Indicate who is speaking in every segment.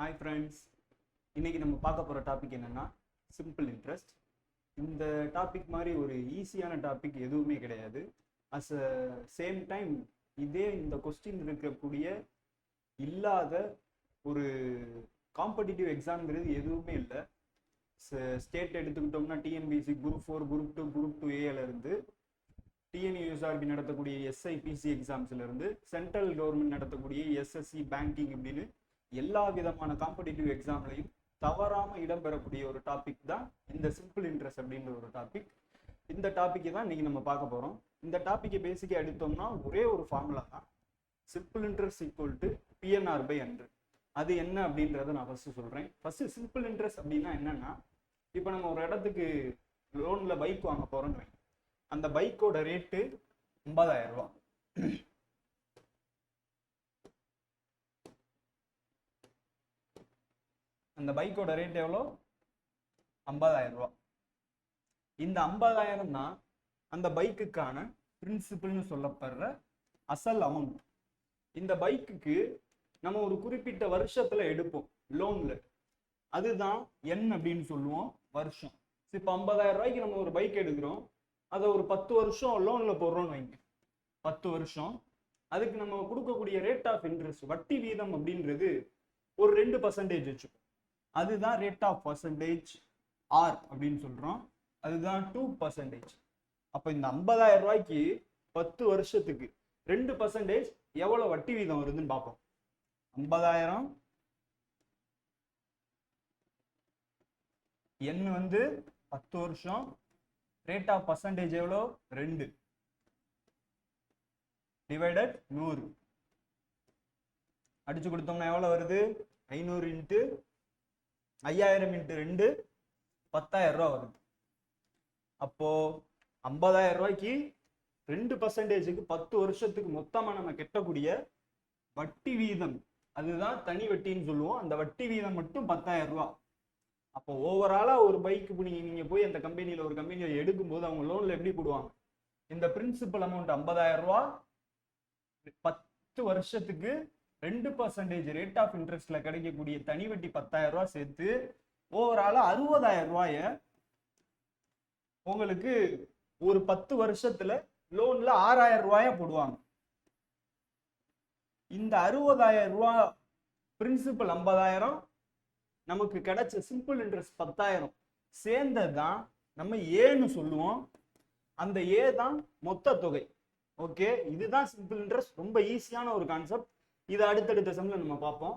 Speaker 1: Hi friends இன்றைக்கி நம்ம பார்க்க போகிற டாபிக் என்னென்னா சிம்பிள் இன்ட்ரெஸ்ட் இந்த டாபிக் மாதிரி ஒரு ஈஸியான டாபிக் எதுவுமே கிடையாது. அஸ் அ சேம் டைம் இதே இந்த கொஸ்டின் இருக்கக்கூடிய இல்லாத ஒரு காம்படிட்டிவ் எக்ஸாம்ங்கிறது எதுவுமே இல்லை. ஸ்டேட் எடுத்துக்கிட்டோம்னா TNPC group four group two group two ஏலேருந்து TNUSRB நடத்தக்கூடிய எஸ்ஐபிசி எக்ஸாம்ஸ்லேருந்து சென்ட்ரல் கவர்மெண்ட் நடத்தக்கூடிய எஸ்எஸ்சி பேங்கிங் அப்படின்னு எல்லா விதமான காம்படிட்டிவ் எக்ஸாம்லையும் தவறாம இடம்பெறக்கூடிய ஒரு டாபிக் தான் இந்த சிம்பிள் இன்ட்ரெஸ்ட் அப்படின்ற ஒரு டாபிக் இந்த டாப்பிக்கை தான் இன்னைக்கு நம்ம பார்க்க போகிறோம் இந்த டாப்பிக்கை பேசிக்க எடுத்தோம்னா ஒரே ஒரு ஃபார்முலா தான் simple interest equal to PNR by hundred அது என்ன அப்படின்றத நான் ஃபர்ஸ்ட் சொல்கிறேன் ஃபர்ஸ்ட் சிம்பிள் இன்ட்ரெஸ்ட் அப்படின்னா என்னன்னா இப்போ நம்ம ஒரு இடத்துக்கு லோனில் பைக் வாங்க போகிறோன்னு அந்த பைக்கோட ரேட்டு ஐம்பதாயிரம் ரூபா அந்த பைக்கோட ரேட் எவ்வளோ? ஐம்பதாயிரம் ரூபா. இந்த ஐம்பதாயிரம் தான் அந்த பைக்குக்கான பிரின்சிபிள்னு சொல்லப்படுற அசல் அமௌண்ட் இந்த பைக்குக்கு நம்ம ஒரு குறிப்பிட்ட வருஷத்துல எடுப்போம் லோன்ல அதுதான் என் அப்படின்னு சொல்லுவோம் வருஷம். இப்போ ஐம்பதாயிரம் ரூபாய்க்கு நம்ம ஒரு பைக் எடுக்கிறோம் அதை ஒரு பத்து வருஷம் லோன்ல போடுறோம்னு வைங்க. பத்து வருஷம். அதுக்கு நம்ம கொடுக்கக்கூடிய ரேட் ஆஃப் இன்ட்ரெஸ்ட் வட்டி வீதம் அப்படின்றது ஒரு ரெண்டு பர்சன்டேஜ் வச்சுப்போம். அதுதான் ரேட் ஆஃப் பர்சன்டேஜ் ஆர் அப்படின்னு சொல்கிறோம் அதுதான் டூ பர்சன்டேஜ் அப்போ இந்த ஐம்பதாயிரம் ரூபாய்க்கு பத்து வருஷத்துக்கு ரெண்டு பர்சன்டேஜ் எவ்வளோ வட்டி வீதம் வருதுன்னு பார்ப்போம். ஐம்பதாயிரம். எண் வந்து பத்து வருஷம். ரேட் ஆஃப் பர்சன்டேஜ் எவ்வளோ? ரெண்டு. டிவைடட் நூறு. அடிச்சு கொடுத்தோம்னா எவ்வளோ வருது? ஐநூறு இன்ட்டு ஐயாயிரம் இன்ட்டு ரெண்டு பத்தாயிரம் ரூபா வருது. அப்போ ஐம்பதாயிரம் ரூபாய்க்கு ரெண்டு பர்சன்டேஜுக்கு பத்து வருஷத்துக்கு மொத்தமாக நம்ம கட்டக்கூடிய வட்டி வீதம். அதுதான் தனி வட்டின்னு சொல்லுவோம். அந்த வட்டி வீதம் மட்டும் பத்தாயிரம் ரூபா. அப்போ ஓவராலாக ஒரு பைக்கு நீங்கள் நீங்கள் போய் அந்த கம்பெனியில் ஒரு கம்பெனியில் எடுக்கும்போது அவங்க லோனில் எப்படி போடுவாங்க? இந்த பிரின்சிபல் அமௌண்ட் ஐம்பதாயிரம் ரூபா பத்து வருஷத்துக்கு ரெண்டு பர்சன்டேஜ் ரேட் ஆஃப் இன்ட்ரெஸ்ட்ல கிடைக்கக்கூடிய தனி வட்டி பத்தாயிரம் ரூபாய் சேர்த்து ஓவராலா அறுபதாயிரம் ரூபாய உங்களுக்கு ஒரு பத்து வருஷத்துல லோன்ல ஆறாயிரம் ரூபாயா போடுவாங்க. இந்த அறுபதாயிரம் ரூபா பிரின்சிபல் ஐம்பதாயிரம் நமக்கு கிடைச்ச சிம்பிள் இன்ட்ரெஸ்ட் பத்தாயிரம் சேர்ந்தது தான் நம்ம ஏன்னு சொல்லுவோம். அந்த ஏ தான் மொத்த தொகை. ஓகே இதுதான் சிம்பிள் இன்ட்ரெஸ்ட் ரொம்ப ஈஸியான ஒரு கான்செப்ட் இதை அடுத்தடுத்த செம்ல நம்ம பார்ப்போம்.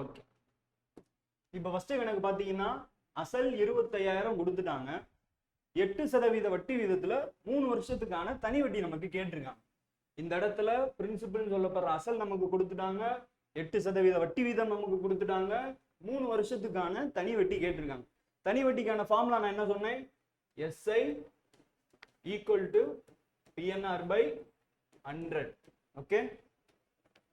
Speaker 1: ஓகே இப்போ ஃபர்ஸ்ட் எனக்கு பார்த்தீங்கன்னா அசல் இருபத்தையாயிரம் கொடுத்துட்டாங்க. எட்டு சதவீத வட்டி வீதத்துல மூணு வருஷத்துக்கான தனி வட்டி நமக்கு கேட்டிருக்காங்க. இந்த இடத்துல பிரின்சிபல் சொல்லப்படுற அசல் நமக்கு கொடுத்துட்டாங்க எட்டு சதவீத வட்டி வீதம் நமக்கு கொடுத்துட்டாங்க மூணு வருஷத்துக்கான தனி வட்டி கேட்டிருக்காங்க. தனி வட்டிக்கான ஃபார்முலா நான் என்ன சொன்னேன்? SI equal to PNR by hundred okay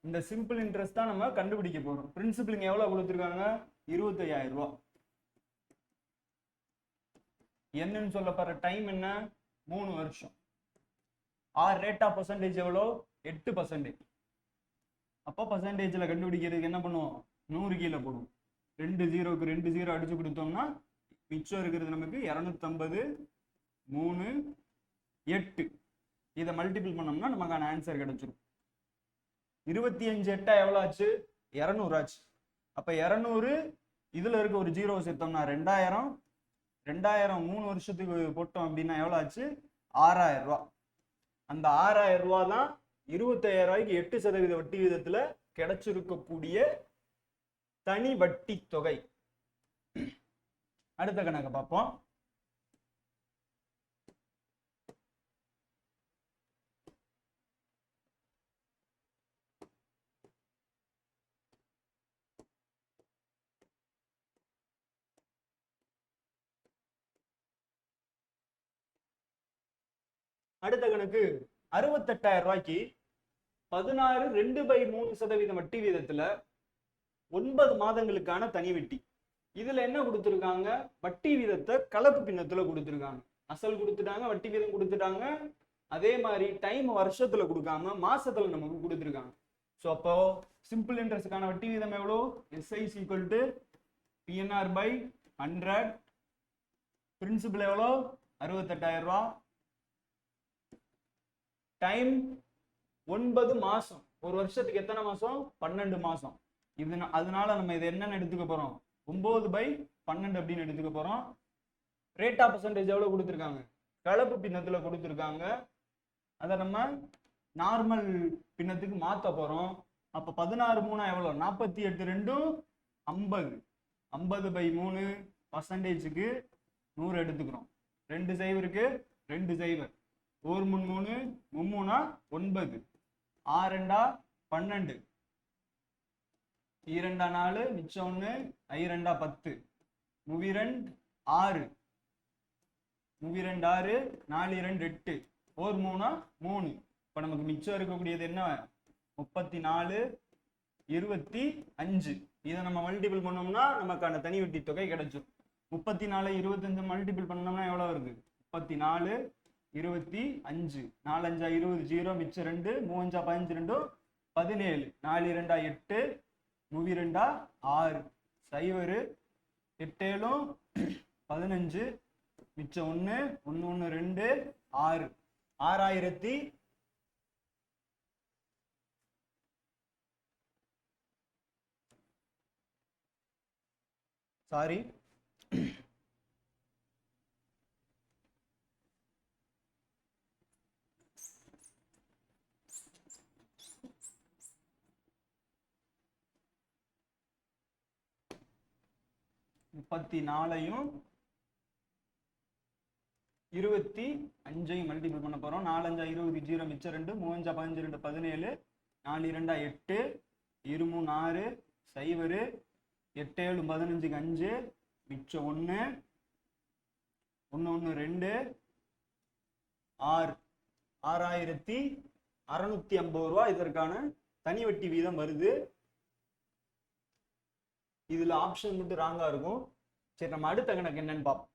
Speaker 1: இந்த சிம்பிள் இன்ட்ரெஸ்ட் தான் நம்ம கண்டுபிடிக்க போறோம். பிரின்சிபலுங்க எவ்வளவு கொடுத்துருக்காங்க? இருபத்தையாயிரம் ரூபா என்னன்னு சொல்லப்படுற டைம் என்ன? மூணு வருஷம். ஆர் ரேட் ஆஃப் பர்சன்டேஜ் எவ்வளோ? எட்டு பர்சன்டேஜ் அப்போ பர்சன்டேஜில் கண்டுபிடிக்கிறதுக்கு என்ன பண்ணுவோம்? நூறு கீழே போடுவோம். ரெண்டு ஜீரோக்கு ரெண்டு ஜீரோ அடிச்சு கொடுத்தோம்னா மிச்சம் இருக்கிறது நமக்கு இரநூத்தம்பது மூணு எட்டு. இதை மல்டிபிள் பண்ணோம்னா நமக்கான ஆன்சர் கிடைச்சிரும். இருபத்தி அஞ்சு எட்டா எவ்வளோ ஆச்சு? இரநூறு ஆச்சு. அப்போ இரநூறு இதில் இருக்க ஒரு ஜீரோ சேர்த்தோம்னா ரெண்டாயிரம். ரெண்டாயிரம் மூணு வருஷத்துக்கு போட்டோம் அப்படின்னா எவ்வளோ ஆச்சு? ஆறாயிரம் ரூபா. அந்த ஆறாயிரம் ரூபா தான் இருபத்தாயிரம் ரூபாய்க்கு எட்டு சதவீத வட்டி விதத்தில் கிடைச்சிருக்கக்கூடிய தனி வட்டி தொகை. அடுத்த கணக்கை பார்ப்போம். அடுத்த கணக்கு அறுபத்தெட்டாயிரம் ரூபாய்க்கு பதினாறு ரெண்டு பை மூணு சதவீதம் வட்டி வீதத்துல ஒன்பது மாதங்களுக்கான தனி வட்டி. இதுல என்ன கொடுத்துருக்காங்க? வட்டி வீதத்தை கலப்பு பின்னத்துல கொடுத்துருக்காங்க. அசல் கொடுத்துட்டாங்க வட்டி வீதம் கொடுத்துட்டாங்க. அதே மாதிரி டைம் வருஷத்துல கொடுக்காம மாசத்துல நமக்கு கொடுத்துருக்காங்க. ஸோ அப்போ சிம்பிள் இன்ட்ரெஸ்டுக்கான வட்டி வீதம் எவ்வளோ? SI is equal to PNR by hundred principal எவ்வளோ? அறுபத்தெட்டாயிரம் ரூபா. டைம் ஒன்பது மாசம். ஒரு வருஷத்துக்கு எத்தனை மாசம்? பன்னெண்டு மாசம். இது அதனால நம்ம இது என்னன்னு எடுத்துக்க போறோம். ஒன்பது பை பன்னெண்டு அப்படின்னு எடுத்துக்க போறோம். ரேட் ஆஃப் பர்சன்டேஜ் எவ்வளவு கொடுத்துருக்காங்க? கலப்பு பின்னத்துல கொடுத்துருக்காங்க. அதை நம்ம நார்மல் பின்னத்துக்கு மாத்த போறோம். அப்ப பதினாறு மூணா எவ்வளவு? நாற்பத்தி எட்டு ரெண்டும் ஐம்பது. ஐம்பது பை மூணு பர்சன்டேஜுக்கு நூறு எடுத்துக்கிறோம். ரெண்டு சைவருக்கு ரெண்டு சைவர் ஓர் முன் மூணு மும்மூணா ஒன்பது. ஆறெண்டா பன்னெண்டு. ஈரெண்டா நாலு மிச்சம் ஒன்று ஐரெண்டா பத்து. முவிரண்ட் ஆறு. முவிரெண்டு ஆறு நாலு இரண்டு எட்டு. ஓர் மூணா மூணு. இப்போ நமக்கு மிச்சம் இருக்கக்கூடியது என்ன? முப்பத்தி நாலு இருபத்தி அஞ்சு. இதை நம்ம மல்டிபிள் பண்ணோம்னா நமக்கான தனி வட்டி தொகை கிடைச்சிடும் முப்பத்தி நாலு இருபத்தஞ்சு மல்டிபிள் பண்ணோம்னா எவ்வளோ வருது? முப்பத்தி நாலு இருபத்தி அஞ்சு. நாலஞ்சா இருபது ஜீரோ மிச்சம் ரெண்டு மூவஞ்சா பதினஞ்சு ரெண்டும் பதினேழு. நாலு இரண்டா எட்டு மூவி ரெண்டா ஆறு. சைவரு எட்டேழும் பதினஞ்சு மிச்சம் ஒன்று ஒன்று ஒன்று ரெண்டு ஆறு. ஆறாயிரத்தி சாரி முப்பத்தி நாலையும் இருபத்தி அஞ்சையும் மல்டிபிள் பண்ண போறோம். நாலஞ்சா இருபது ஜீரோ மிச்சம் ரெண்டு மூவஞ்சா பதினஞ்சு ரெண்டு பதினேழு நாலு இரண்டா எட்டு இரு மூணு ஆறு சைவரு எட்டு ஏழு பதினஞ்சுக்கு அஞ்சு மிச்சம் ஒன்று ஒன்று ஒன்று ரெண்டு ஆறு. ஆறாயிரத்தி அறநூத்தி ஐம்பது ரூபா இதற்கான தனி வட்டி வீதம் வருது. இதுல ஆப்ஷன் மட்டும் ராங்கா இருக்கும். சரி நம்ம அடுத்த கணக்கு என்னன்னு பார்ப்போம்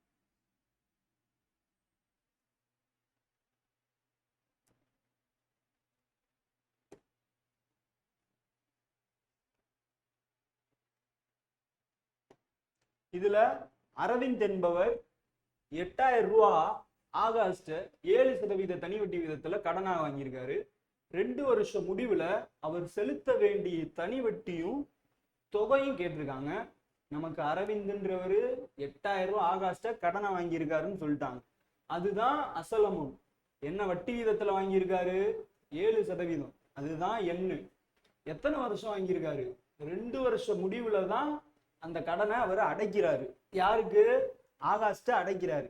Speaker 1: இதுல அரவிந்த் என்பவர் எட்டாயிரம் ரூபா ஆகஸ்ட் ஏழு சதவீத தனி வட்டி விதத்துல கடனாக வாங்கியிருக்காரு. ரெண்டு வருஷம் முடிவுல அவர் செலுத்த வேண்டிய தனி வட்டியும் தொகையும் கேட்டிருக்காங்க. நமக்கு அரவிந்துன்றவர் எட்டாயிரம் ரூபாய் ஆகாஸ்டா கடனை வாங்கியிருக்காருன்னு சொல்லிட்டாங்க. அதுதான் அசல் அமௌண்ட் என்ன வட்டி வீதத்துல வாங்கியிருக்காரு? ஏழு சதவீதம். அதுதான் எண்ணு. எத்தனை வருஷம் வாங்கியிருக்காரு? ரெண்டு வருஷம் முடிவுல தான் அந்த கடனை அவர் அடைக்கிறாரு. யாருக்கு? ஆகாஸ்ட்டை அடைக்கிறாரு.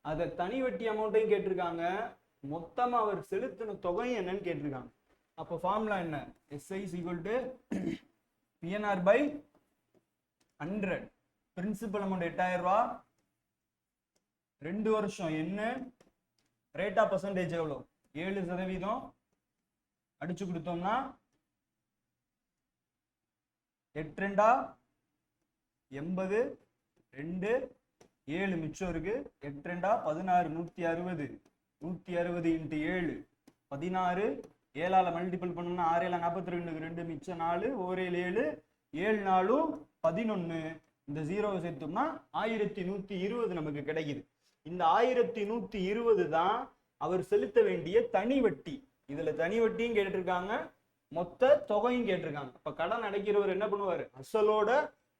Speaker 1: அதை தனி வட்டி அமௌண்ட்டையும் கேட்டிருக்காங்க. மொத்தமா அவர் செலுத்தின தொகையும் என்னன்னு கேட்டிருக்காங்க. அப்போ ஃபார்முலா என்ன? SI is equal to PNR by hundred principal amount எட்டாயிரம் ரூபா. ரெண்டு வருஷம் என்ன? ரேட் ஆஃப் பர்சன்டேஜ் எவ்வளோ ஏழு சதவீதம். அடிச்சு கொடுத்தோம்னா எட்டு ரெண்டா எண்பது. ரெண்டு. ஏழு மிச்சம் இருக்கு. எட்டு ரெண்டா பதினாறு. நூற்றி அறுபது. நூற்றி அறுபது இன்ட்டு ஏழு. பதினாறு. ஏழால மல்டிபிள் பண்ணோம்னா ஆறு ஏழு நாற்பத்தி ரெண்டுக்கு ரெண்டு மிச்சம் நாலு ஓரேழு ஏழு ஏழு நாலும் பதினொன்று இந்த ஜீரோவை சேர்த்தோம்னா ஆயிரத்தி நூத்தி இருபது நமக்கு கிடைக்குது. இந்த ஆயிரத்தி நூத்தி இருபது தான் அவர் செலுத்த வேண்டிய தனி வட்டி. இதுல தனி வட்டியும் கேட்டிருக்காங்க மொத்த தொகையும் கேட்டிருக்காங்க. அப்ப கடன் அடைக்கிறவர் என்ன பண்ணுவார்? அசலோட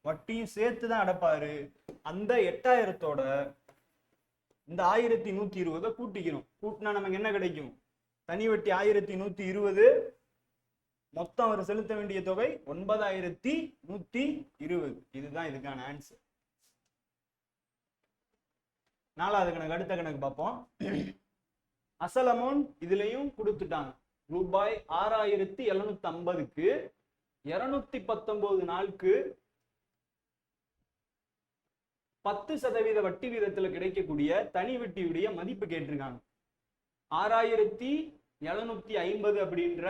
Speaker 1: வட்டியும் சேர்த்து தான் அடைப்பாரு. அந்த எட்டாயிரத்தோட இந்த ஆயிரத்தி நூத்தி இருபதை கூட்டிக்கிறோம். கூட்டினா நமக்கு என்ன கிடைக்கும்? தனி வட்டி ஆயிரத்தி நூத்தி இருபது. மொத்தம் அவர் செலுத்த வேண்டிய தொகை ஒன்பதாயிரத்தி நூத்தி இருபது. இதுதான் இதுக்கான ஆன்சர் நாலாவது கணக்கு அடுத்த கணக்கு பார்ப்போம். அசல் அமௌண்ட் இதுலயும் கொடுத்துட்டாங்க. ரூபாய் ஆறாயிரத்தி எழுநூத்தி ஐம்பதுக்கு இருநூத்தி பத்தொன்பது நாளுக்கு பத்து சதவீத வட்டி வீதத்துல கிடைக்கக்கூடிய தனி வட்டியுடைய மதிப்பு கேட்டிருக்காங்க. ஆறாயிரத்தி எழுநூத்தி ஐம்பது அப்படின்ற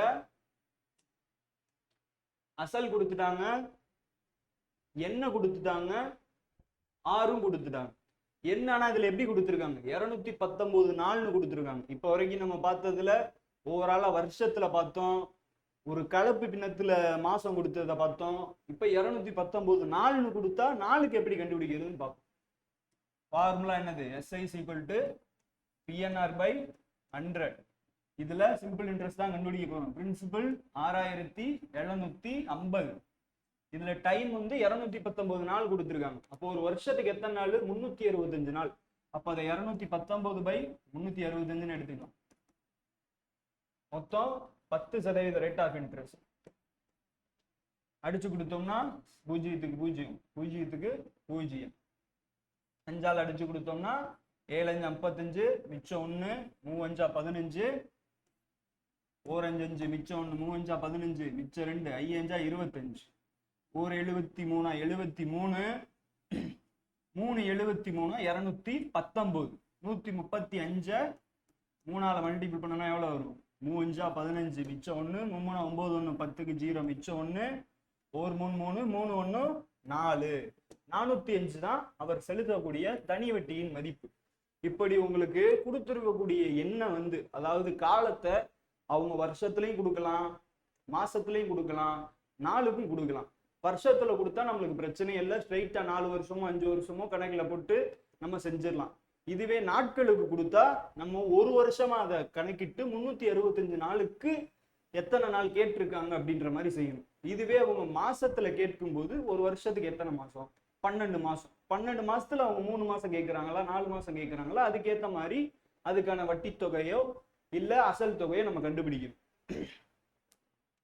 Speaker 1: அசல் கொடுத்துட்டாங்க. என்ன கொடுத்துட்டாங்க? ஆறும் கொடுத்துட்டாங்க. என்னன்னா இதுல எப்படி கொடுத்துருக்காங்க? இருநூத்தி பத்தொன்பது நாள்னு கொடுத்துருக்காங்க. இப்போ வரைக்கும் நம்ம பார்த்ததுல ஓவராலா வருஷத்துல பார்த்தோம். ஒரு கலப்பு பின்னத்துல மாசம் கொடுத்ததை பார்த்தோம். இப்ப இருநூத்தி பத்தொன்பது நாள்னு கொடுத்தா நாளுக்கு எப்படி கண்டுபிடிக்கிறதுன்னு பார்ப்போம். ஃபார்முலா என்னது? SI equal to PNR by hundred இதுல சிம்பிள் இன்ட்ரெஸ்ட் தான் கண்டுபிடிக்க போறோம். பிரின்சிபல் ஆறாயிரத்தி எழுநூத்தி ஐம்பது. இதுல டைம் வந்து இருநூத்தி பத்தொன்பது நாள் கொடுத்துருக்காங்க. அப்போ ஒரு வருஷத்துக்கு எத்தனை நாள்? முன்னூத்தி அறுபத்தஞ்சு நாள். அப்போ அதை இருநூத்தி பத்தொன்பது பை முன்னூத்தி அறுபத்தஞ்சுன்னு எடுத்துக்கலாம் மொத்தம் பத்து சதவீத ரேட் ஆஃப் இன்ட்ரெஸ்ட் அடிச்சு கொடுத்தோம்னா பூஜ்ஜியத்துக்கு பூஜ்ஜியம். பூஜ்ஜியத்துக்கு பூஜ்ஜியம். அஞ்சால் அடிச்சு கொடுத்தோம்னா ஏழு அஞ்சு ஐம்பத்தஞ்சு மிச்சம் ஒன்று மூவஞ்சா பதினஞ்சு. ஓரஞ்சு அஞ்சு மிச்சம் ஒன்று மூவஞ்சா பதினஞ்சு மிச்சம் ரெண்டு ஐயஞ்சா இருபத்தஞ்சு. ஒரு எழுபத்தி மூணா எழுபத்தி மூணு. மூணு எழுபத்தி மூணு இரநூத்தி பத்தொம்போது. நூற்றி முப்பத்தி அஞ்சை மூணால் மல்டிபிள் பண்ணனா எவ்வளோ வரும்? மூவஞ்சா பதினஞ்சு மிச்சம் ஒன்று மூணு ஒம்பது ஒன்று பத்துக்கு ஜீரோ மிச்சம் ஒன்று ஒரு மூணு மூணு மூணு ஒன்று நாலு. நானூற்றி அஞ்சு தான் அவர் செலுத்தக்கூடிய தனி வட்டியின் மதிப்பு. இப்படி உங்களுக்கு கொடுத்துருக்கக்கூடிய எண்ணெய் வந்து அதாவது காலத்தை அவங்க வருஷத்துலையும் கொடுக்கலாம் மாசத்துலையும் கொடுக்கலாம் நாளுக்கும் கொடுக்கலாம். வருஷத்துல கொடுத்தா நம்மளுக்கு பிரச்சனை இல்லை. ஸ்ட்ரைட்டா நாலு வருஷமோ அஞ்சு வருஷமோ கணக்கில் போட்டு நம்ம செஞ்சிடலாம். இதுவே நாட்களுக்கு கொடுத்தா நம்ம ஒரு வருஷமா அதை கணக்கிட்டு முன்னூத்தி அறுபத்தஞ்சு நாளுக்கு எத்தனை நாள் கேட்டிருக்காங்க அப்படின்ற மாதிரி செய்யணும். இதுவே அவங்க மாசத்துல கேட்கும்போது ஒரு வருஷத்துக்கு எத்தனை மாசம்? பன்னெண்டு மாதம் பன்னெண்டு மாசத்துல அவங்க மூணு மாதம் கேட்குறாங்களா நாலு மாசம் கேட்குறாங்களா அதுக்கேத்த மாதிரி அதுக்கான வட்டி தொகையோ இல்லை அசல் தொகையோ நம்ம கண்டுபிடிக்கணும்.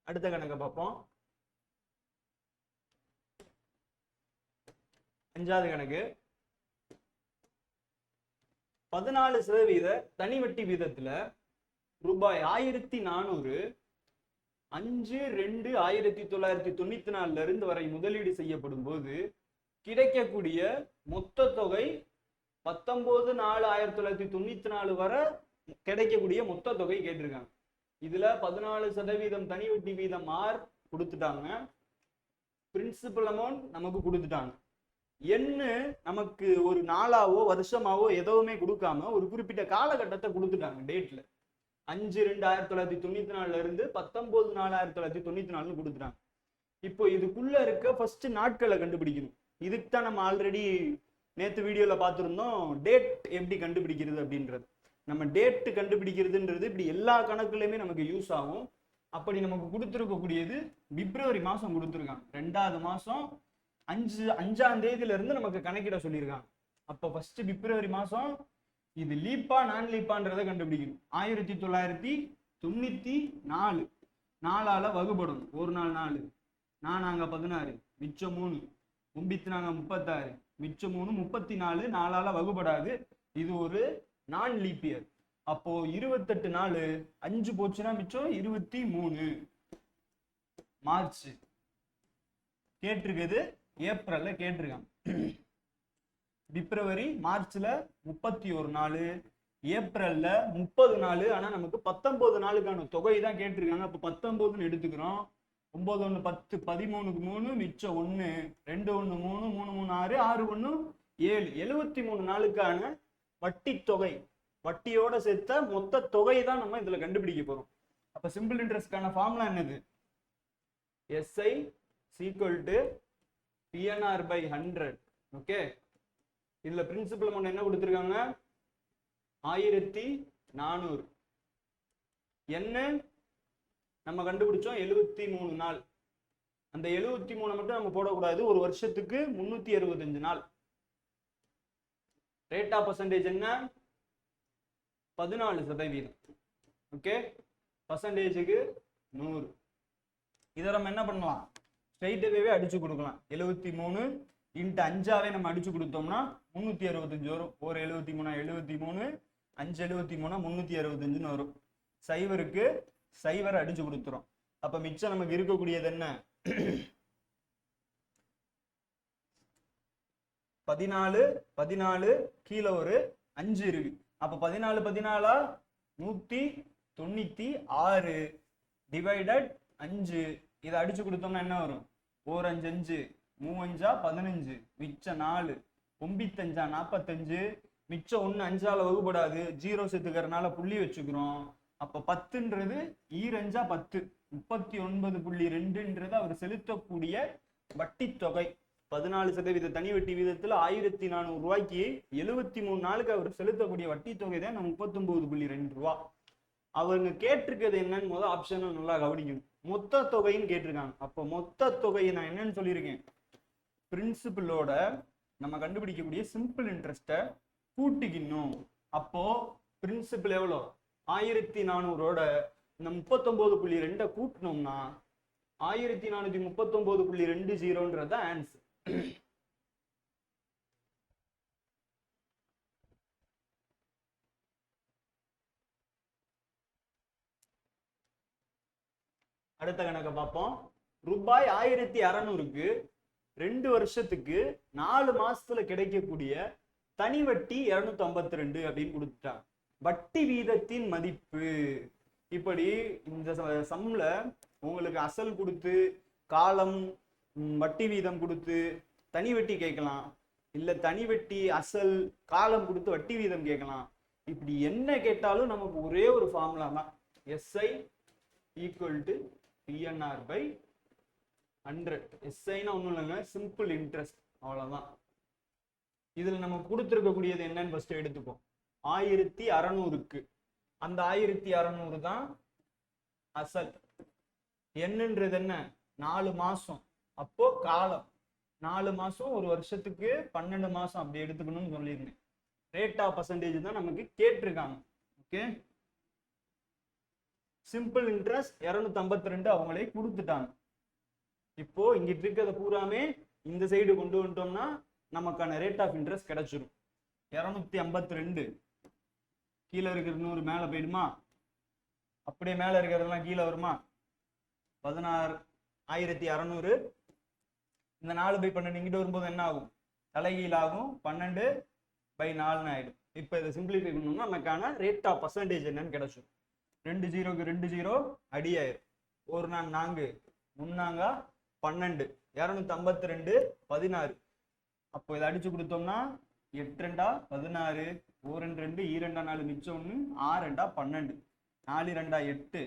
Speaker 1: அடுத்த கணக்கை பார்ப்போம். அஞ்சாவது கணக்கு. பதினாலு சதவீத தனி வட்டி வீதத்துல ரூபாய் ஆயிரத்தி நானூறு அஞ்சு ரெண்டு ஆயிரத்தி தொள்ளாயிரத்தி தொண்ணூத்தி நாலுல இருந்து வரை முதலீடு செய்யப்படும் போது கிடைக்கக்கூடிய மொத்த தொகை பத்தொன்பது நாலு ஆயிரத்தி தொள்ளாயிரத்தி தொண்ணூத்தி நாலு வரை கிடைக்கக்கூடிய மொத்த தொகை கேட்டிருக்காங்க. இதுல பதினாலு சதவீதம் தனி வட்டி வீதம் ஆர் கொடுத்துட்டாங்க. பிரின்சிபல் அமௌண்ட் நமக்கு கொடுத்துட்டாங்க. என்ன நமக்கு ஒரு நாளாவோ வருஷமாவோ எதுவுமே கொடுக்காம ஒரு குறிப்பிட்ட காலகட்டத்தை கொடுத்துட்டாங்க டேட்ல அஞ்சு ரெண்டு ஆயிரத்தி தொள்ளாயிரத்தி தொண்ணூத்தி நாலுல இருந்து பத்தொன்பது நாலு ஆயிரத்தி தொள்ளாயிரத்தி தொண்ணூத்தி நாலுன்னு கொடுத்துட்டாங்க. இப்போ இதுக்குள்ள இருக்க ஃபர்ஸ்ட் நாட்களை கண்டுபிடிக்கணும். இதுக்கு தான் நம்ம ஆல்ரெடி நேற்று வீடியோவில் பார்த்துருந்தோம் டேட் எப்படி கண்டுபிடிக்கிறது அப்படின்றது. நம்ம டேட் கண்டுபிடிக்கிறதுன்றது இப்படி எல்லா கணக்குலையுமே நமக்கு யூஸ் ஆகும். அப்படி நமக்கு கொடுத்துருக்கக்கூடியது பிப்ரவரி மாதம் கொடுத்துருக்காங்க. ரெண்டாவது மாதம் அஞ்சு அஞ்சாம் தேதியிலேருந்து நமக்கு கணக்கிட சொல்லியிருக்காங்க. அப்போ ஃபஸ்ட்டு பிப்ரவரி மாதம் இது லீப்பா நான் லீப்பான்றதை கண்டுபிடிக்கணும். ஆயிரத்தி தொள்ளாயிரத்தி தொண்ணூற்றி நாலு. நாலால் வகுபடும் ஒரு நாள் நாலு. நான் அங்கே பதினாறு. மிச்சம் மூணு. ஒம்பித்துனாங்க முப்பத்தாறு. மிச்சம் மூணு முப்பத்தி நாலு நாலால வகுபடாது. இது ஒரு நான் லீப்பியர் அப்போ இருபத்தெட்டு நாள் அஞ்சு போச்சுன்னா மிச்சம் இருபத்தி மூணு மார்ச் கேட்டிருக்குது? ஏப்ரல்ல கேட்டிருக்காங்க. பிப்ரவரி மார்ச்ல முப்பத்தி ஒரு நாள் ஏப்ரல்ல முப்பது நாள் ஆனா நமக்கு பத்தொன்பது நாளுக்கான தொகை தான் கேட்டிருக்காங்க. அப்ப பத்தொன்பதுன்னு எடுத்துக்கிறோம். ஒன்பது ஒன்று பத்து பதிமூணுக்கு மூணு மிச்சம் ஒன்று ரெண்டு ஒன்று மூணு மூணு மூணு ஆறு ஆறு ஒன்று ஏழு. எழுவத்தி மூணு நாளுக்கான வட்டி தொகை. வட்டியோட சேர்த்த மொத்த தொகை தான் நம்ம இதில் கண்டுபிடிக்க போகிறோம் அப்போ சிம்பிள் இன்ட்ரெஸ்ட்கான ஃபார்முலா என்னது? SI equal to PNR by hundred okay இதில் பிரின்சிபல் அமௌண்ட் என்ன கொடுத்துருக்காங்க? ஆயிரத்தி நானூறு. என்ன நம்ம கண்டுபிடிச்சோம் எழுபத்தி மூணு நாள். அந்த எழுபத்தி மூணு மட்டும் நம்ம போடக்கூடாது. ஒரு வருஷத்துக்கு முன்னூத்தி அறுபத்தஞ்சு நாள். ரேட் ஆஃப் பர்சன்டேஜ் என்ன? பதினாலு சதவீதம். ஓகே பர்சன்டேஜுக்கு நூறு. இதை நம்ம என்ன பண்ணலாம்? ஸ்ட்ரைட்டவே அடிச்சு கொடுக்கலாம். எழுபத்தி மூணு இன்ட்டு அஞ்சாவே நம்ம அடிச்சு கொடுத்தோம்னா முந்நூற்றி அறுபத்தஞ்சு வரும். ஒரு எழுபத்தி மூணா எழுபத்தி மூணு அஞ்சு எழுபத்தி மூணா முந்நூற்றி அறுபத்தஞ்சுன்னு வரும். சைவருக்கு சைவர் அடிச்சு கொடுத்துரும். அப்ப மிச்சம் நமக்கு இருக்கக்கூடியது என்ன? பதினாலு பதினாலு கீழே ஒரு அஞ்சு இருக்கு. அப்ப பதினாலு பதினாலா? நூத்தி தொண்ணூத்தி ஆறு. டிவைடட் அஞ்சு. இதை அடிச்சு கொடுத்தோம்னா என்ன வரும்? ஓர் அஞ்சு அஞ்சு. மூவஞ்சா பதினஞ்சு. மிச்சம் நாலு. ஒம்பித்தஞ்சா? நாற்பத்தஞ்சு மிச்சம் ஒன்று அஞ்சால வகுப்படாது. ஜீரோ சேர்த்துக்கிறதுனால புள்ளி வச்சுக்கிறோம். அப்ப பத்துன்றது ஈரஞ்சா பத்து. முப்பத்தி ஒன்பது புள்ளி ரெண்டுன்றது அவர் செலுத்தக்கூடிய வட்டி தொகை பதினாலு சதவீத தனி வட்டி வீதத்துல ஆயிரத்தி நானூறு ரூபாய்க்கு எழுபத்தி மூணு நாளுக்கு அவர் செலுத்தக்கூடிய வட்டி தொகை தான் முப்பத்தொன்பது புள்ளி ரெண்டு ரூபா. அவங்க கேட்டிருக்கிறது என்னன்னு முதல் ஆப்ஷனை நல்லா கவனிக்கணும். மொத்த தொகைன்னு கேட்டிருக்காங்க. அப்போ மொத்த தொகையை நான் என்னன்னு சொல்லியிருக்கேன். பிரின்சிபலோட நம்ம கண்டுபிடிக்கக்கூடிய சிம்பிள் இன்ட்ரெஸ்ட்டை கூட்டிக்கணும் அப்போ பிரின்சிபல் எவ்வளோ? ஆயிரத்தி நானூறோட இந்த முப்பத்தொன்பது புள்ளி ரெண்டை கூட்டினோம்னா ஆயிரத்தி நானூத்தி முப்பத்தொன்பது புள்ளி ரெண்டு ஜீரோன்றது ஆன்சர் அடுத்த கணக்கை பார்ப்போம். ரூபாய் ஆயிரத்தி அறநூறுக்கு ரெண்டு வருஷத்துக்கு நாலு மாசத்துல கிடைக்கக்கூடிய தனி வட்டி இருநூத்தி ஐம்பத்தி ரெண்டு அப்படின்னு கொடுத்துட்டாங்க. வட்டி வீதத்தின் மதிப்பு. இப்படி இந்த ச- சம்ல உங்களுக்கு அசல் கொடுத்து காலம் வட்டி வீதம் கொடுத்து தனி வட்டி கேட்கலாம். இல்ல தனி வட்டி அசல் காலம் கொடுத்து வட்டி வீதம் கேட்கலாம். இப்படி என்ன கேட்டாலும் நமக்கு ஒரே ஒரு ஃபார்முலா தான். SI equal to PNR by hundred எஸ்ஐனா ஒன்றும் இல்லைங்க சிம்பிள் இன்ட்ரெஸ்ட் அவ்வளோதான் இதில் நம்ம கொடுத்துருக்கக்கூடியது என்னன்னு ஃபஸ்ட்டு எடுத்துப்போம். ஆயிரத்தி அறநூறுக்கு. அந்த ஆயிரத்தி அறநூறு தான் அசல். என்னன்றது என்ன? நாலு மாசம். அப்போ காலம். நாலு மாசம் ஒரு வருஷத்துக்கு பன்னெண்டு மாசம் அப்படி எடுத்துக்கணும்னு சொல்லியிருந்தேன். ரேட் ஆஃப் பர்சன்டேஜ் தான் நமக்கு கேட்டிருக்காங்க. ஓகே சிம்பிள் இன்ட்ரெஸ்ட் இரநூத்தி ஐம்பத்தி ரெண்டு அவங்களே கொடுத்துட்டாங்க. இப்போ இங்கிட்டு இருக்கிறத பூராமே இந்த சைடு கொண்டு வந்துட்டோம்னா நமக்கான ரேட் ஆஃப் இன்ட்ரெஸ்ட் கிடைச்சிரும். இரநூத்தி ஐம்பத்தி ரெண்டு கீழே இருக்கிற நூறு மேலே போயிடுமா? அப்படியே மேலே இருக்கிறதெல்லாம் கீழே வருமா? பதினாறு ஆயிரத்தி அறநூறு. இந்த நாலு பை பன்னெண்டு இங்கிட்டு வரும்போது என்ன ஆகும்? தலைகீழ் ஆகும். பன்னெண்டு பை நாலுன்னு ஆகிடும் இப்போ இதை சிம்பிளிஃபை பண்ணோம்னா நமக்கான ரேட் ஆஃப் பர்சன்டேஜ் என்னன்னு கிடச்சிடும் ரெண்டு ஜீரோக்கு ரெண்டு ஜீரோ அடி ஆயிரும் ஒரு நாங்க நான்கு முன்னாங்க பன்னெண்டு. இரநூத்தி ஐம்பத்தி ரெண்டு பதினாறு. அப்போ இதை அடிச்சு கொடுத்தோம்னா எட்டு ரெண்டா? பதினாறு. ஓ ரெண்டு ரெண்டு ஈ ரெண்டா நாலு மிச்சம் ஒன்று ஆறு ரெண்டா பன்னெண்டு. நாலு ரெண்டா எட்டு.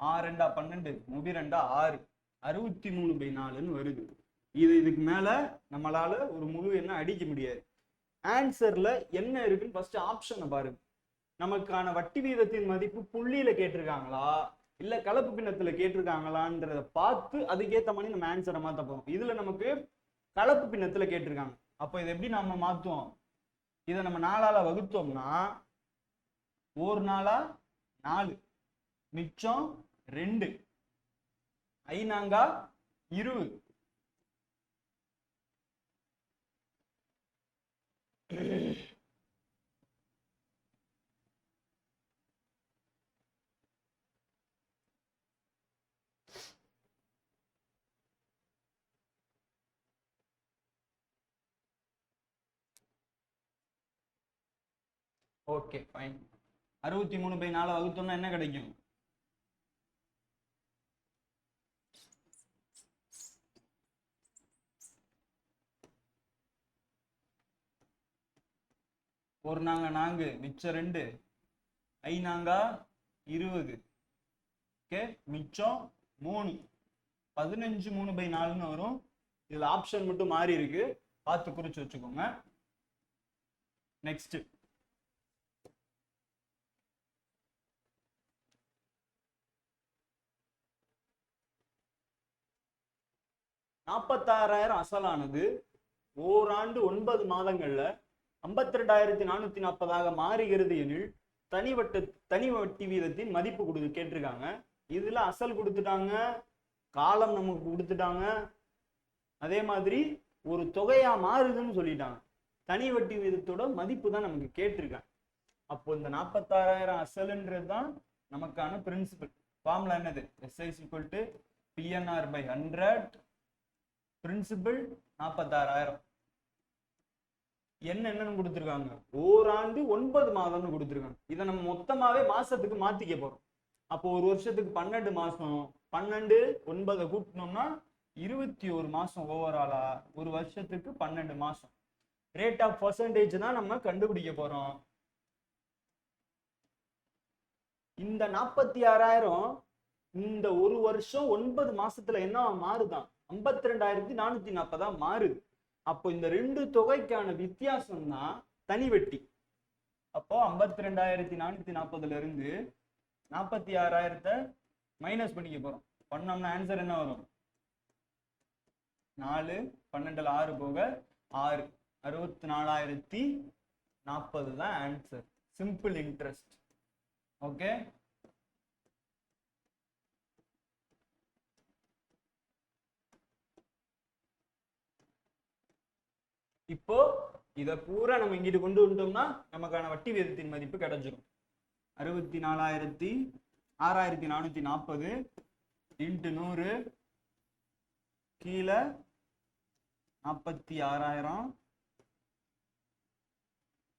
Speaker 1: ஆ ரெண்டா பன்னெண்டு முபி ரெண்டா ஆறு. அறுபத்தி மூணு பை நாலுன்னு வருது. இது இதுக்கு மேல நம்மளால ஒரு முழு என்ன அடிக்க முடியாது. ஆன்சர்ல என்ன இருக்குன்னு ஃபர்ஸ்ட் ஆப்ஷனை பாருங்க நமக்கான வட்டி வீதத்தின் மதிப்பு புள்ளியில கேட்டிருக்காங்களா? இல்ல கலப்பு பின்னத்துல கேட்டிருக்காங்களான்றத பார்த்து அதுக்கேற்ற மாதிரி நம்ம ஆன்சரை மாத்த போறோம். இதுல நமக்கு கலப்பு பின்னத்துல கேட்டிருக்காங்க. அப்போ இதை எப்படி நம்ம மாத்துவோம்? இதை நம்ம நாளால் வகுத்தோம்னா ஒரு நாளா நாலு மிச்சம் ரெண்டு ஐநாங்கா இருபது. ஓகே ஃபைன் அறுபத்தி மூணு பை நாலு வகுத்தோம்னா என்ன கிடைக்கும்? ஒரு நாங்க நான்கு மிச்சம் ரெண்டு. ஐ நாங்கா இருபது. ஓகே மிச்சம் மூணு. பதினஞ்சு மூணு பை நாலுன்னு வரும். இதுல ஆப்ஷன் மட்டும் மாறி இருக்கு. பார்த்து குறிச்சு வச்சுக்கோங்க. நெக்ஸ்ட் நாற்பத்தாறாயிரம் அசலானது. ஓராண்டு ஒன்பது மாதங்கள்ல ஐம்பத்தி ரெண்டாயிரத்தி நானூத்தி நாற்பதாக மாறுகிறது எனில் தனி வட்ட தனி வட்டி வீதத்தின் மதிப்பு கொடுத்து கேட்டிருக்காங்க. இதுல அசல் கொடுத்துட்டாங்க காலம் நமக்கு கொடுத்துட்டாங்க. அதே மாதிரி ஒரு தொகையா மாறுதுன்னு சொல்லிட்டாங்க. தனி வட்டி வீதத்தோட மதிப்பு தான் நமக்கு கேட்டிருக்காங்க. அப்போ இந்த நாற்பத்தாறாயிரம் அசலுன்றது தான் நமக்கான பிரின்சிபல் ஃபார்முலா என்னது? SI is equal to PNR by hundred principal நாற்பத்தாறாயிரம் என்ன என்னன்னு கொடுத்துருக்காங்க. ஓராண்டு ஒன்பது மாதம்னு கொடுத்துருக்காங்க. இதை நம்ம மொத்தமாவே மாசத்துக்கு மாத்திக்க போறோம். அப்போ ஒரு வருஷத்துக்கு பன்னெண்டு மாசம். பன்னெண்டு ஒன்பதை கூட்டினோம்னா இருபத்தி ஒரு மாசம் ஓவராலா ஒரு வருஷத்துக்கு பன்னெண்டு மாசம். ரேட் ஆஃப் பர்சன்டேஜ் தான் நம்ம கண்டுபிடிக்க போறோம். இந்த நாற்பத்தி ஆறாயிரம் இந்த ஒரு வருஷம் ஒன்பது மாசத்துல என்ன மாறுதான்? ஐம்பத்தி ரெண்டாயிரத்தி நானூத்தி நாற்பதா மாறுது அப்போ இந்த ரெண்டு தொகைக்கான வித்தியாசம் தான் தனி வெட்டி. அப்போ ஐம்பத்தி ரெண்டாயிரத்தி நானூத்தி நாற்பதுல இருந்து நாற்பத்தி ஆறாயிரத்தை மைனஸ் பண்ணிக்க போறோம். பண்ணோம்னா ஆன்சர் என்ன வரும்? நாலு பன்னெண்டுல ஆறு போக ஆறு. அறுபத்தி நாலாயிரத்தி நாற்பது தான் ஆன்சர் சிம்பிள் இன்ட்ரெஸ்ட் ஓகே இப்போ இதை பூரா நம்ம இங்கிட்டு கொண்டு வந்தோம்னா நமக்கான வட்டி வீதத்தின் மதிப்பு கிடைச்சிடும் அறுபத்தி நாலாயிரத்தி ஆறாயிரத்தி நானூத்தி நாற்பது இன்ட்டு நூறு கீழே நாற்பத்தி ஆறாயிரம்.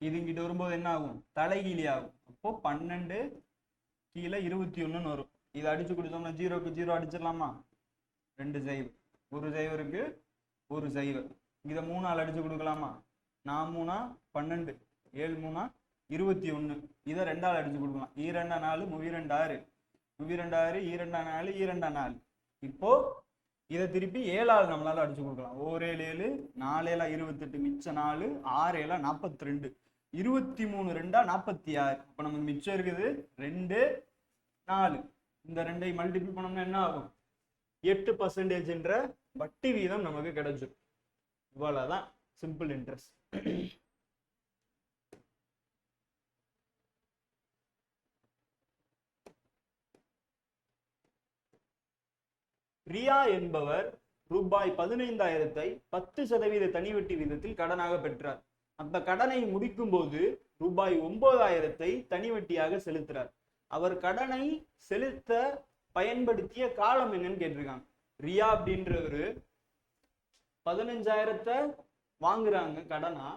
Speaker 1: இது இங்கிட்டு வரும்போது என்ன ஆகும்? தலைகீழி ஆகும். அப்போ பன்னெண்டு கீழே இருபத்தி ஒன்றுன்னு வரும் இதை அடிச்சு கொடுத்தோம்னா ஜீரோக்கு ஜீரோ அடிச்சிடலாமா? ரெண்டு சைவம் ஒரு சைவருக்கு ஒரு சைவர் இதை மூணால் அடிச்சு கொடுக்கலாமா? நான் மூணா பன்னெண்டு ஏழு மூணா இருபத்தி ஒன்று இதை ரெண்டால் அடிச்சு கொடுக்கலாம். ஈரெண்டா நாலு முவிரெண்டு ஆறு. முவிரெண்டு ஆறு ஈரெண்டா நாலு ஈரெண்டா நாலு. இப்போ இதை திருப்பி ஏழால் நம்மளால அடிச்சு கொடுக்கலாம். ஓர் ஏழு ஏழு நாலு ஏழா இருபத்தெட்டு மிச்ச நாலு ஆறு ஏழா நாற்பத்தி ரெண்டு இருபத்தி மூணு ரெண்டா நாற்பத்தி ஆறு இப்போ நமக்கு மிச்சம் இருக்குது ரெண்டு நாலு. இந்த ரெண்டை மல்டிபிள் பண்ணோம்னா என்ன ஆகும்? எட்டு பர்சன்டேஜ்ன்ற வட்டி வீதம் நமக்கு கிடைச்சிடும் இவ்வளவுதான் சிம்பிள் இன்ட்ரெஸ்ட் ரியா என்பவர் ரூபாய் பதினைந்தாயிரத்தை பத்து சதவீத தனிவட்டி வீதத்தில் கடனாக பெற்றார். அந்த கடனை முடிக்கும் போது ரூபாய் ஒன்பதாயிரத்தை தனிவட்டியாக செலுத்துறார். அவர் கடனை செலுத்த பயன்படுத்திய காலம் என்னன்னு கேட்டிருக்காங்க. ரியா அப்படின்றவரு பதினஞ்சாயிரத்தை வாங்குறாங்க கடனா.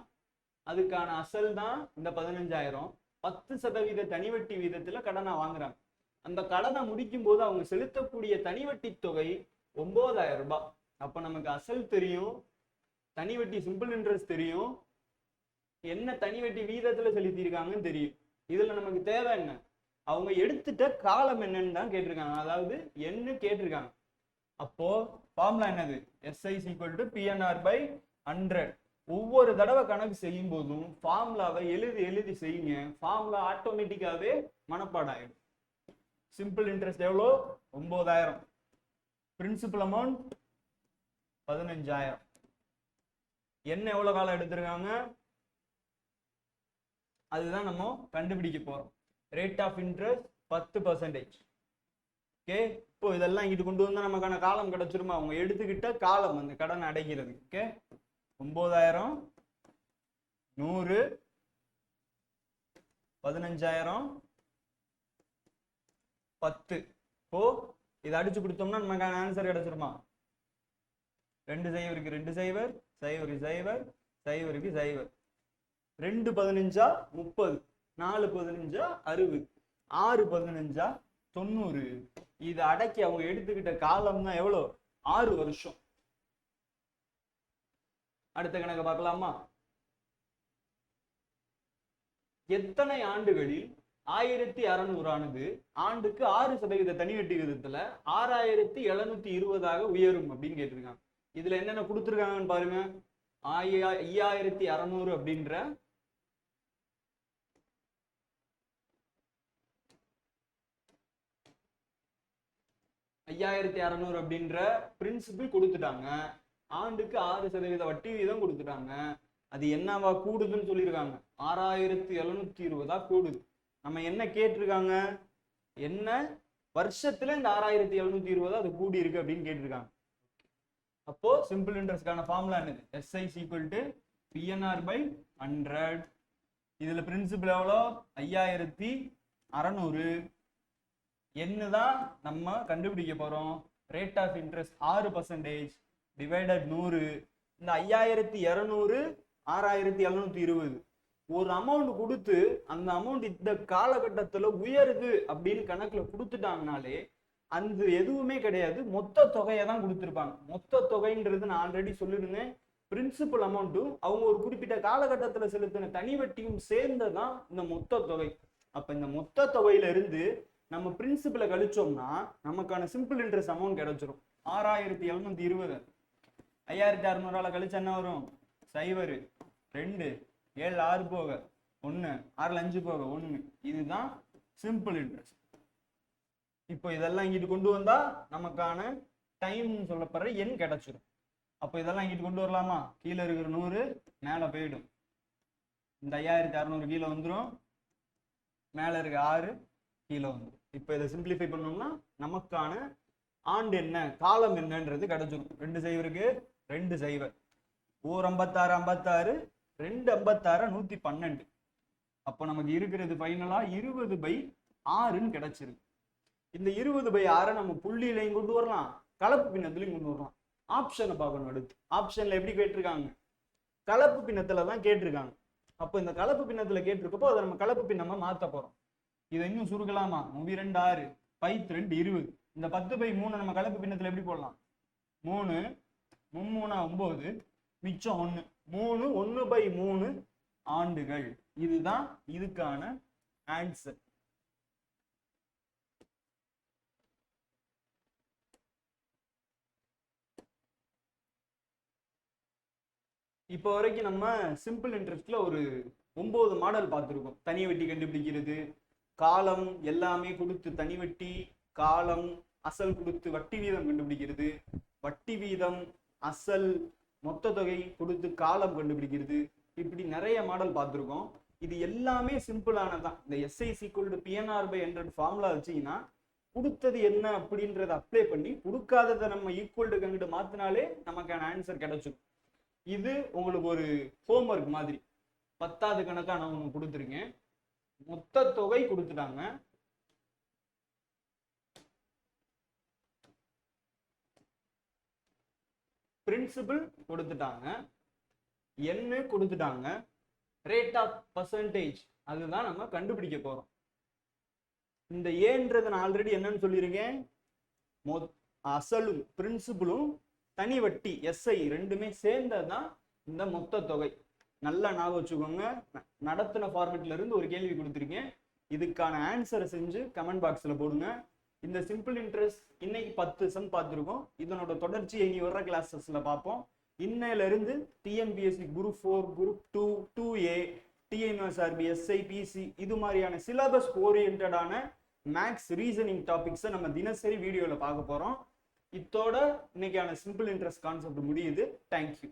Speaker 1: அதுக்கான அசல் தான் இந்த பதினஞ்சாயிரம். பத்து சதவீத தனிவட்டி வீதத்துல கடனை வாங்குறாங்க. அந்த கடனை முடிக்கும் போது அவங்க செலுத்தக்கூடிய தனிவட்டி தொகை ஒன்பதாயிரம் ரூபாய். அப்ப நமக்கு அசல் தெரியும் தனிவட்டி சிம்பிள் இன்ட்ரெஸ்ட் தெரியும். என்ன தனிவட்டி வீதத்துல செலுத்தியிருக்காங்கன்னு தெரியும். இதுல நமக்கு தேவை என்ன? அவங்க எடுத்துட்ட காலம் என்னன்னு தான் கேட்டிருக்காங்க. அதாவது என்ன கேட்டிருக்காங்க. அப்போ ஃபார்முலா என்னது? SI equal to PNR by hundred ஒவ்வொரு தடவை கணக்கு செய்யும் போதும் ஃபார்முலாவை எழுதி எழுதி செய்யுங்க. ஃபார்முலா ஆட்டோமேட்டிக்காவே மனப்பாடாயிடும். சிம்பிள் இன்ட்ரெஸ்ட் எவ்வளோ? ஒன்பதாயிரம் பிரின்சிபல் அமௌண்ட் பதினஞ்சாயிரம். என்ன எவ்வளோ காலம் எடுத்திருக்காங்க? அதுதான் நம்ம கண்டுபிடிக்க போகிறோம் ரேட் ஆஃப் இன்ட்ரெஸ்ட் பத்து பர்சன்டேஜ் ஓகே? இப்போ இதெல்லாம் இங்கிட்டு கொண்டு வந்தால் நமக்கான காலம் கிடைச்சிருமா? அவங்க எடுத்துக்கிட்ட காலம் அந்த கடன் அடைகிறது. ஓகே? ஒம்பதாயிரம். நூறு. பதினஞ்சாயிரம். பத்து. இப்போ இதை அடிச்சு கொடுத்தோம்னா நமக்கான ஆன்சர் கிடைச்சிருமா? ரெண்டு சைவருக்கு ரெண்டு சைவர் சைவருக்கு சைவர் சைவருக்கு சைவர். ரெண்டு பதினஞ்சா முப்பது. நாலு பதினஞ்சா அறுபது. ஆறு பதினஞ்சா தொண்ணூறு. இதை அடக்கி அவங்க எடுத்துக்கிட்ட காலம் தான் எவ்வளோ? ஆறு வருஷம். அடுத்த கணக்கு பார்க்கலாமா? எத்தனை ஆண்டுகளில் ஆயிரத்தி அறநூறானது ஆண்டுக்கு ஆறு சதவீத தனி வட்டி விகிதத்துல ஆறாயிரத்தி எழுநூத்தி இருபதாக உயரும் அப்படின்னு கேட்டிருக்காங்க. இதுல என்னென்ன கொடுத்துருக்காங்கன்னு பாருங்க. ஐயாயிரத்தி அறநூறு அப்படின்ற ஐயாயிரத்தி அறநூறு அப்படின்ற பிரின்சிபிள் கொடுத்துட்டாங்க. ஆண்டுக்கு ஆறு சதவீத வட்டி வீதம் கொடுத்துட்டாங்க. அது என்னவா கூடுதுன்னு சொல்லியிருக்காங்க. ஆறாயிரத்தி எழுநூத்தி இருபதா கூடுது. நம்ம என்ன கேட்டிருக்காங்க? என்ன வருஷத்துல இந்த ஆறாயிரத்தி எழுநூத்தி இருபதா அது கூடி இருக்கு அப்படின்னு கேட்டிருக்காங்க. அப்போ சிம்பிள் இன்ட்ரெஸ்ட்கான ஃபார்முலா என்னது? SI equal to PNR by hundred இதுல பிரின்சிபல் எவ்வளோ? ஐயாயிரத்தி அறநூறு. என்னதான் நம்ம கண்டுபிடிக்க போறோம்? ரேட் ஆஃப் இன்ட்ரெஸ்ட் ஆறு பர்சன்டேஜ் டிவைடட் நூறு இந்த ஐயாயிரத்தி இரநூறு ஆறாயிரத்தி எழுநூத்தி இருபது. ஒரு அமௌண்ட் கொடுத்து அந்த அமௌண்ட் இந்த காலகட்டத்தில் உயருது அப்படின்னு கணக்கில் கொடுத்துட்டாங்கனாலே அந்த எதுவுமே கிடையாது. மொத்த தொகையை தான் கொடுத்துருப்பாங்க. மொத்த தொகைன்றது நான் ஆல்ரெடி சொல்லியிருந்தேன் பிரின்சிபல் அமௌண்ட்டும் அவங்க ஒரு குறிப்பிட்ட காலகட்டத்தில் செலுத்தின தனி வட்டியும் சேர்ந்ததான் இந்த மொத்த தொகை. அப்போ இந்த மொத்த தொகையிலிருந்து நம்ம பிரின்சிபலை கழிச்சோம்னா நமக்கான சிம்பிள் இன்ட்ரெஸ்ட் அமௌண்ட் கிடைச்சிரும். ஆறாயிரத்தி எழுநூத்தி இருபது. ஐயாயிரத்தி அறுநூறால கழிச்சு என்ன வரும்? சைவர். ரெண்டு ஏழு ஆறு போக. ஒன்று ஆறுல அஞ்சு போக. ஒன்று இதுதான் சிம்பிள் இன்ட்ரெஸ்ட் இப்போ இதெல்லாம் இங்கிட்டு கொண்டு வந்தா நமக்கான டைம் சொல்லப்படுற எண் கிடைச்சிடும் அப்போ இதெல்லாம் இங்கிட்டு கொண்டு வரலாமா? கீழே இருக்கிற நூறு மேலே போயிடும். இந்த ஐயாயிரத்தி அறநூறு கீழே வந்துடும் மேலே இருக்க ஆறு கீழே வந்துடும் இப்போ இதை சிம்பிளிஃபை பண்ணோம்னா நமக்கான ஆண்டு என்ன காலம் என்னன்றது கிடைச்சிடும் ரெண்டு சைவருக்கு ரெண்டு சைவர் ஓர் ஐம்பத்தாறு ஐம்பத்தாறு ரெண்டு ஐம்பத்தாறு நூத்தி பன்னெண்டு. அப்போ நமக்கு இருக்கிறது ஃபைனலா இருபது பை ஆறுன்னு கிடைச்சிருக்கு இந்த இருபது பை ஆறை நம்ம புள்ளியிலையும் கொண்டு வரலாம் கலப்பு பின்னத்துலையும் கொண்டு வரலாம். ஆப்ஷனை பார்க்கணும் அடுத்து. ஆப்ஷன்ல எப்படி கேட்டிருக்காங்க? கலப்பு பின்னத்துல தான் கேட்டிருக்காங்க. அப்போ இந்த கலப்பு பின்னத்துல கேட்டிருக்கப்போ அதை நம்ம கலப்பு பின்னமா மாத்த போறோம். இதை இன்னும் சுருக்கலாமா? முவி ரெண்டு ஆறு. பைத் ரெண்டு இருபது. இந்த பத்து பை மூணு நம்ம கலப்பு பின்னத்துல எப்படி போடலாம்? மூணு மும்மூணா ஒன்பது மிச்சம் ஒன்று மூணு ஒன்று பை மூணு ஆண்டுகள். இதுதான் இதுக்கான ஆன்சர் இப்போ வரைக்கும் நம்ம சிம்பிள் இன்ட்ரெஸ்ட்ல ஒரு ஒன்பது மாடல் பார்த்துருக்கோம். தனி வெட்டி கண்டுபிடிக்கிறது காலம் எல்லாமே கொடுத்து தனி வட்டி காலம் அசல் கொடுத்து வட்டி வீதம் கண்டுபிடிக்கிறது. வட்டி வீதம் அசல் மொத்த தொகை கொடுத்து காலம் கண்டுபிடிக்கிறது. இப்படி நிறைய மாடல் பார்த்துருக்கோம். இது எல்லாமே சிம்பிளானதான் இந்த SI equal to PNR by hundred formula வச்சீங்கன்னா கொடுத்தது என்ன அப்படின்றத அப்ளை பண்ணி கொடுக்காததை நம்ம ஈக்குவல் டு கங்கிட்டு மாத்தினாலே நமக்கான ஆன்சர் கிடைச்சிடும் இது உங்களுக்கு ஒரு ஹோம்ஒர்க் மாதிரி. பத்தாவது கணக்காக நான் உங்களுக்கு கொடுத்துருக்கேன். மொத்த தொகை கொடுத்துட்டாங்க. பிரின்சிபல் கொடுத்துட்டாங்க. என்ன கொடுத்துட்டாங்க. ரேட் ஆஃப் பர்சன்டேஜ் அதுதான் நம்ம கண்டுபிடிக்க போறோம். இந்த ஏன்றதை நான் ஆல்ரெடி என்னன்னு சொல்லியிருக்கேன். மொ அசலும் பிரின்சிபலும் தனி வட்டி எஸ்ஐ ரெண்டுமே சேர்ந்தது தான் இந்த மொத்த தொகை. நல்லா ஞாபகம் வச்சுக்கோங்க. ந- நடத்தின ஃபார்மேட்ல இருந்து ஒரு கேள்வி கொடுத்துருக்கேன். இதுக்கான ஆன்சரை செஞ்சு கமெண்ட் பாக்ஸில் போடுங்க. இந்த சிம்பிள் இன்ட்ரெஸ்ட் இன்னைக்கு பத்து சம் பார்த்துருக்கோம். இதனோட தொடர்ச்சி இனி வர்ற கிளாஸஸ்ல பார்ப்போம். இன்னையிலிருந்து TNPSC group four group two two A TNSRB SI PC இது மாதிரியான சிலபஸ் ஓரியன்டான மேக்ஸ் ரீசனிங் டாபிக்ஸை நம்ம தினசரி வீடியோவில் பார்க்க போகிறோம் இத்தோட இன்னைக்கான சிம்பிள் இன்ட்ரெஸ்ட் கான்செப்ட் முடியுது. Thank you